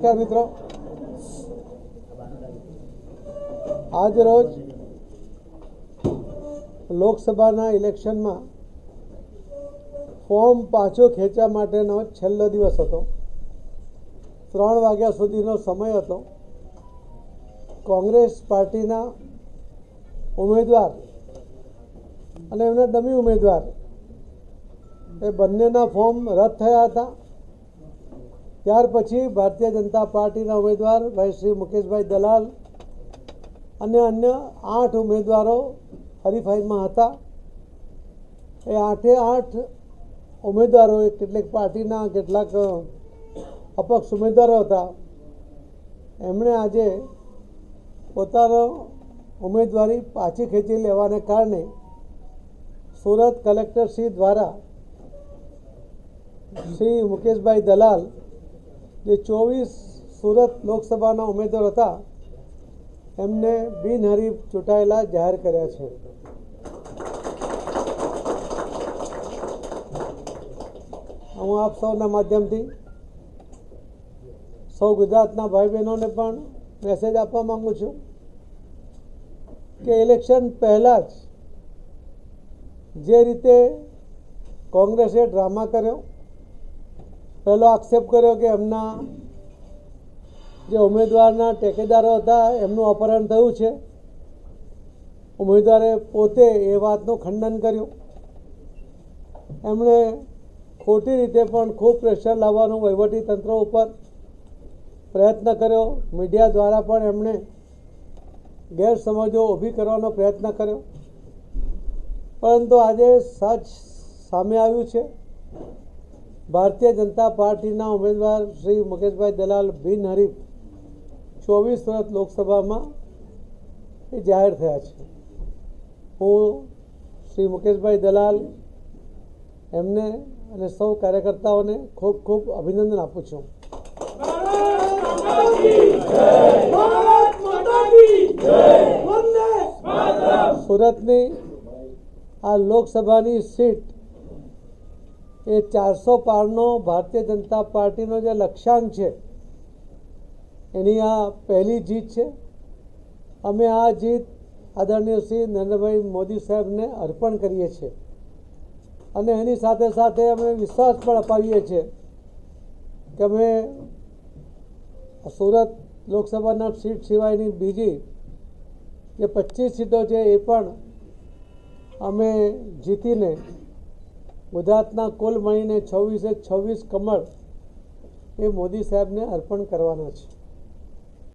મિત્રો આજ રોજ લોકસભાના ઇલેક્શનમાં ફોર્મ પાછો ખેંચવા માટેનો છેલ્લો દિવસ હતો ત્રણ વાગ્યા સુધીનો સમય હતો કોંગ્રેસ પાર્ટીના ઉમેદવાર અને એમના ડમી ઉમેદવાર એ બંનેના ફોર્મ રદ થયા હતા ત્યાર પછી ભારતીય જનતા પાર્ટીના ઉમેદવાર ભાઈ શ્રી મુકેશભાઈ દલાલ અને અન્ય આઠ ઉમેદવારો હરીફાઈમાં હતા. એ આઠે આઠ ઉમેદવારો કેટલીક પાર્ટીના કેટલાક અપક્ષ ઉમેદવારો હતા. એમણે આજે પોતાનો ઉમેદવારી પાછી ખેંચી લેવાને કારણે સુરત કલેક્ટરશ્રી દ્વારા શ્રી મુકેશભાઈ દલાલ જે ચોવીસ સુરત લોકસભાના ઉમેદવાર હતા, એમને બિનહરીફ ચૂંટાયેલા જાહેર કર્યા છે. હું આપ સૌના માધ્યમથી સૌ ગુજરાતના ભાઈ બહેનોને પણ મેસેજ આપવા માગું છું કે ઇલેક્શન પહેલાં જ જે રીતે કોંગ્રેસે ડ્રામા કર્યો પહેલો આક્ષેપ કર્યો કે એમના જે ઉમેદવારના ટેકેદારો હતા, એમનું અપહરણ થયું છે. ઉમેદવારે પોતે એ વાતનું ખંડન કર્યું. એમણે ખોટી રીતે પણ ખૂબ પ્રેશર લાવવાનું વહીવટી તંત્ર ઉપર પ્રયત્ન કર્યો. મીડિયા દ્વારા પણ એમણે ગેરસમજો ઊભી કરવાનો પ્રયત્ન કર્યો. પરંતુ આજે સચ સામે આવ્યું છે. ભારતીય જનતા પાર્ટીના ઉમેદવાર શ્રી મુકેશભાઈ દલાલ બિનહરીફ ચોવીસ સુરત લોકસભામાં એ જાહેર થયા છે. હું શ્રી મુકેશભાઈ દલાલ એમને અને સૌ કાર્યકર્તાઓને ખૂબ ખૂબ અભિનંદન આપું છું. સુરતની આ લોકસભાની સીટ એ ચારસો પારનો ભારતીય જનતા પાર્ટીનો જે લક્ષ્યાંક છે, એની આ પહેલી જીત છે. અમે આ જીત આદરણીય શ્રી નરેન્દ્રભાઈ મોદી સાહેબને અર્પણ કરીએ છીએ. અને એની સાથે સાથે અમે વિશ્વાસ પણ અપાવીએ છીએ કે અમે સુરત લોકસભાના સીટ સિવાયની બીજી જે પચીસ સીટો છે એ પણ અમે જીતીને ગુજરાતના કુલ મળીને છવ્વીસે છવ્વીસ કમળ એ મોદી સાહેબને અર્પણ કરવાના છે.